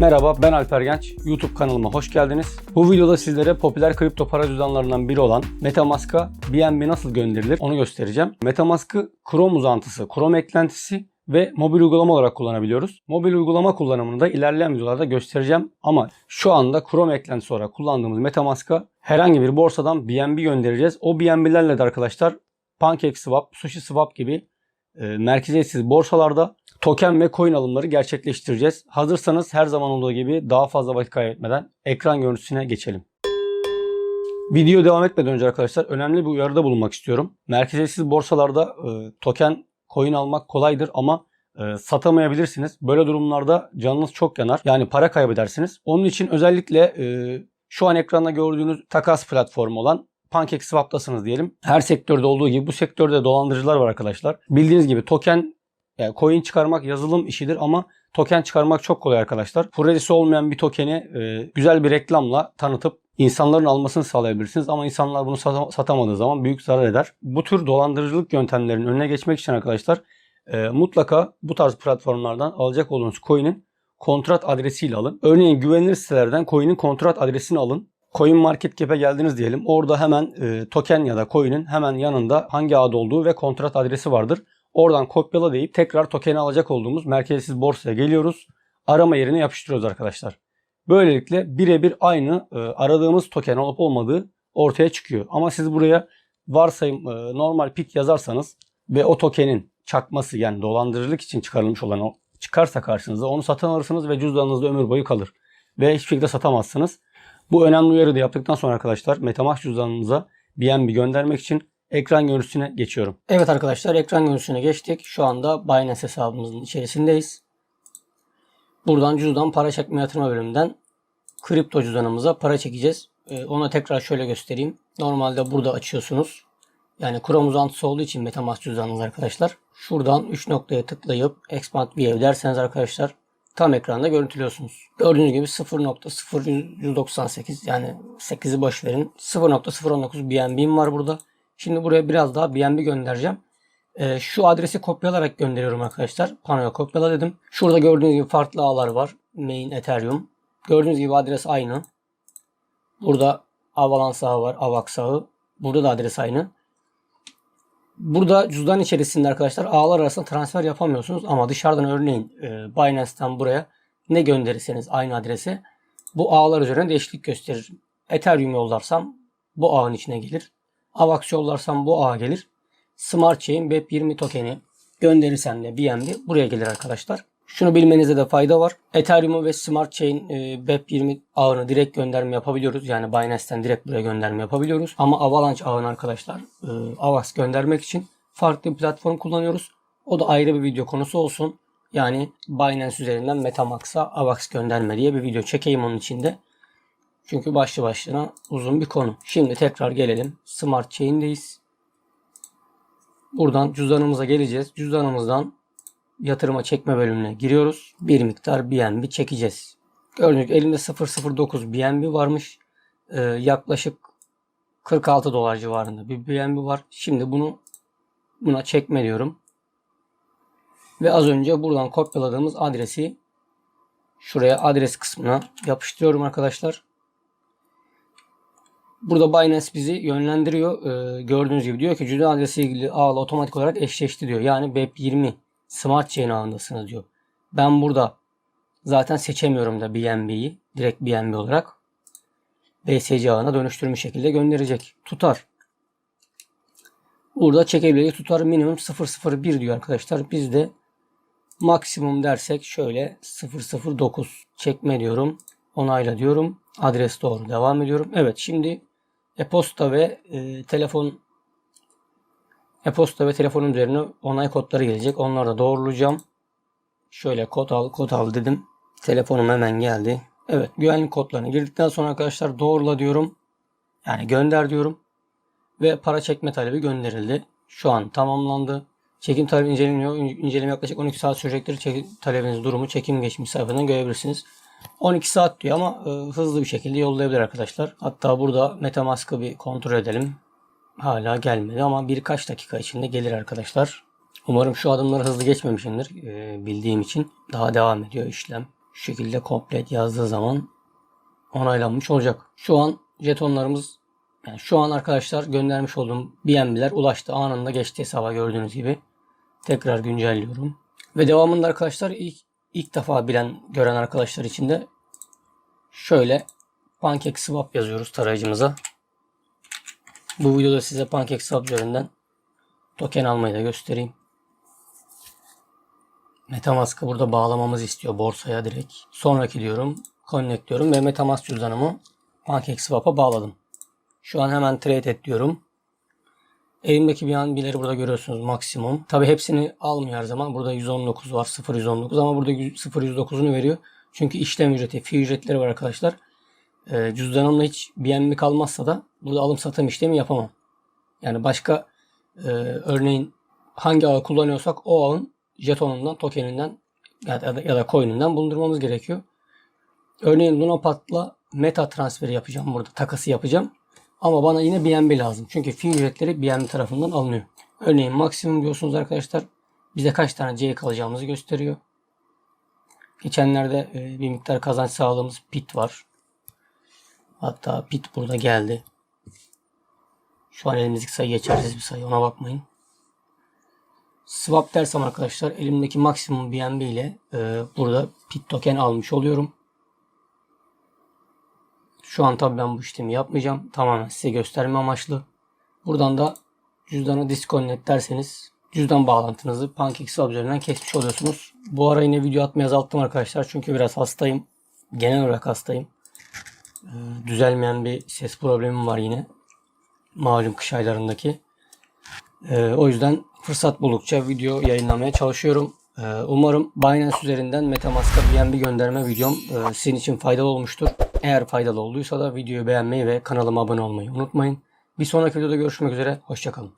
Merhaba ben Alper Genç. YouTube kanalıma hoş geldiniz. Bu videoda sizlere popüler kripto para cüzdanlarından biri olan Metamask'a BNB nasıl gönderilir onu göstereceğim. Metamask'ı Chrome uzantısı, Chrome eklentisi ve mobil uygulama olarak kullanabiliyoruz. Mobil uygulama kullanımını da ilerleyen videolarda göstereceğim. Ama şu anda Chrome eklentisi olarak kullandığımız Metamask'a herhangi bir borsadan BNB göndereceğiz. O BNB'lerle de arkadaşlar PancakeSwap, SushiSwap gibi merkeziyetsiz borsalarda token ve coin alımları gerçekleştireceğiz. Hazırsanız her zaman olduğu gibi daha fazla vakit kaybetmeden ekran görüntüsüne geçelim. Video devam etmeden önce arkadaşlar önemli bir uyarıda bulunmak istiyorum. Merkeziyetsiz borsalarda e, token coin almak kolaydır ama e, satamayabilirsiniz. Böyle durumlarda canınız çok yanar. Yani para kaybedersiniz. Onun için özellikle e, şu an ekranda gördüğünüz takas platformu olan PancakeSwap'tasınız diyelim. Her sektörde olduğu gibi bu sektörde dolandırıcılar var arkadaşlar. Bildiğiniz gibi token yani coin çıkarmak yazılım işidir ama token çıkarmak çok kolay arkadaşlar. Projesi olmayan bir tokeni e, güzel bir reklamla tanıtıp insanların almasını sağlayabilirsiniz ama insanlar bunu sata- satamadığı zaman büyük zarar eder. Bu tür dolandırıcılık yöntemlerinin önüne geçmek için arkadaşlar e, mutlaka bu tarz platformlardan alacak olduğunuz coin'in kontrat adresiyle alın. Örneğin güvenilir sitelerden coin'in kontrat adresini alın. Coin Market Cap'e geldiniz diyelim. Orada hemen e, token ya da coin'in hemen yanında hangi adı olduğu ve kontrat adresi vardır. Oradan kopyala deyip tekrar tokeni alacak olduğumuz merkezsiz borsaya geliyoruz. Arama yerine yapıştırıyoruz arkadaşlar. Böylelikle birebir aynı e, aradığımız token olup olmadığı ortaya çıkıyor. Ama siz buraya varsayım e, normal pik yazarsanız ve o tokenin çakması yani dolandırıcılık için çıkarılmış olan o çıkarsa karşınıza onu satın alırsınız ve cüzdanınızda ömür boyu kalır. Ve hiçbir şekilde satamazsınız. Bu önemli uyarıyı da yaptıktan sonra arkadaşlar Metamask cüzdanınıza BNB göndermek için ekran görüntüsüne geçiyorum. Evet arkadaşlar ekran görüntüsüne geçtik. Şu anda Binance hesabımızın içerisindeyiz. Buradan cüzdan para çekme yatırma bölümünden kripto cüzdanımıza para çekeceğiz. Ee, ona tekrar şöyle göstereyim. Normalde burada açıyorsunuz. Yani Chrome uzantısı olduğu için Metamask cüzdanınız arkadaşlar. Şuradan 3 noktaya tıklayıp Expand View derseniz arkadaşlar tam ekranda görüntülüyorsunuz. Gördüğünüz gibi 0.0198 yani 8'i boş verin. 0.019 BNB'm var burada. Şimdi buraya biraz daha BNB göndereceğim. Ee, şu adresi kopyalarak gönderiyorum arkadaşlar. Panoya kopyala dedim. Şurada gördüğünüz gibi farklı ağlar var. Main, Ethereum. Gördüğünüz gibi adres aynı. Burada Avalanche ağı var. Avax ağı. Burada da adres aynı. Burada cüzdan içerisinde arkadaşlar ağlar arasında transfer yapamıyorsunuz. Ama dışarıdan örneğin e, Binance'tan buraya ne gönderirseniz aynı adrese bu ağlar üzerine değişiklik gösterir. Ethereum yollarsam bu ağın içine gelir. AVAX yollarsam bu ağa gelir. Smart Chain BEP20 tokeni gönderirsem de BNB buraya gelir arkadaşlar. Şunu bilmenizde de fayda var. Ethereum ve Smart Chain e, BEP20 ağını direkt gönderme yapabiliyoruz. Yani Binance'ten direkt buraya gönderme yapabiliyoruz. Ama Avalanche ağını arkadaşlar e, AVAX göndermek için farklı bir platform kullanıyoruz. O da ayrı bir video konusu olsun. Yani Binance üzerinden Metamask'a AVAX gönderme diye bir video çekeyim onun içinde. Çünkü başlı başına uzun bir konu. Şimdi tekrar gelelim. Smart Chain'deyiz. Buradan cüzdanımıza geleceğiz. Cüzdanımızdan yatırıma çekme bölümüne giriyoruz. Bir miktar BNB çekeceğiz. Gördüğünüz gibi elimde 0.09 BNB varmış. Ee, yaklaşık 46 dolar civarında bir BNB var. Şimdi bunu buna çekme diyorum. Ve az önce buradan kopyaladığımız adresi şuraya adres kısmına yapıştırıyorum arkadaşlar. Burada Binance bizi yönlendiriyor. Ee, gördüğünüz gibi diyor ki cüzdan adresi ilgili ağla otomatik olarak eşleşti diyor. Yani BEP20 Smart Chain ağındasınız diyor. Ben burada zaten seçemiyorum da BNB'yi. Direkt BNB olarak BSC ağına dönüştürmüş şekilde gönderecek. Tutar. Burada çekebileceği tutar minimum 001 diyor arkadaşlar. Biz de maksimum dersek şöyle 009 çekme diyorum. Onayla diyorum. Adres doğru devam ediyorum. Evet şimdi e-posta ve e, telefon e-posta ve telefonun üzerine onay kodları gelecek. Onları da doğrulayacağım. Şöyle kod al, kod al dedim. Telefonum hemen geldi. Evet güvenlik kodlarını girdikten sonra arkadaşlar doğrula diyorum. Yani gönder diyorum. Ve para çekme talebi gönderildi. Şu an tamamlandı. Çekim talebi inceleniyor. İnceleme yaklaşık 12 saat sürecektir. Çekim talebiniz durumu çekim geçmiş sayfadan görebilirsiniz. 12 saat diyor ama e, hızlı bir şekilde yollayabilir arkadaşlar. Hatta burada Metamask'ı bir kontrol edelim. Hala gelmedi ama birkaç dakika içinde gelir arkadaşlar. Umarım şu adımları hızlı geçmemişimdir e, bildiğim için. Daha devam ediyor işlem. Şu şekilde komplet yazdığı zaman onaylanmış olacak. Şu an jetonlarımız yani şu an arkadaşlar göndermiş olduğum BNB'ler ulaştı. Anında geçti hesaba gördüğünüz gibi. Tekrar güncelliyorum. Ve devamında arkadaşlar ilk, ilk defa bilen gören arkadaşlar için de şöyle PancakeSwap yazıyoruz tarayıcımıza. Bu videoda size PancakeSwap üzerinden token almayı da göstereyim. Metamask'ı burada bağlamamızı istiyor borsaya direkt. Sonraki diyorum. Connect diyorum ve Metamask cüzdanımı PancakeSwap'a bağladım. Şu an hemen trade et diyorum. Elimdeki bir an bileri burada görüyorsunuz maksimum. Tabi hepsini almıyor her zaman. Burada 119 var 0.119 ama burada 0.109'unu veriyor. Çünkü işlem ücreti, fi ücretleri var arkadaşlar. Ee, cüzdanımla hiç BNB kalmazsa da burada alım satım işlemi yapamam. Yani başka e, örneğin hangi ağı kullanıyorsak o ağın jetonundan, tokeninden ya da, ya da coin'inden bulundurmamız gerekiyor. Örneğin Lunapat'la meta transferi yapacağım burada. Takası yapacağım. Ama bana yine BNB lazım. Çünkü fi ücretleri BNB tarafından alınıyor. Örneğin maksimum diyorsunuz arkadaşlar. Bize kaç tane C kalacağımızı gösteriyor. Geçenlerde e, bir miktar kazanç sağladığımız PIT var. Hatta PIT burada geldi. Şu an elimizdeki sayı geçersiz bir sayı. Ona bakmayın. Swap dersem arkadaşlar elimdeki maksimum BNB ile e, burada PIT token almış oluyorum. Şu an tabii ben bu işlemi yapmayacağım. Tamamen size gösterme amaçlı. Buradan da cüzdanı disconnect derseniz cüzdan bağlantınızı PancakeSwap üzerinden kesmiş oluyorsunuz. Bu ara yine video atmayı azalttım arkadaşlar. Çünkü biraz hastayım. Genel olarak hastayım. Ee, düzelmeyen bir ses problemim var yine. Malum kış aylarındaki. Ee, o yüzden fırsat buldukça video yayınlamaya çalışıyorum. Ee, umarım Binance üzerinden Metamask'a BNB gönderme videom e, sizin için faydalı olmuştur. Eğer faydalı olduysa da videoyu beğenmeyi ve kanalıma abone olmayı unutmayın. Bir sonraki videoda görüşmek üzere. Hoşçakalın.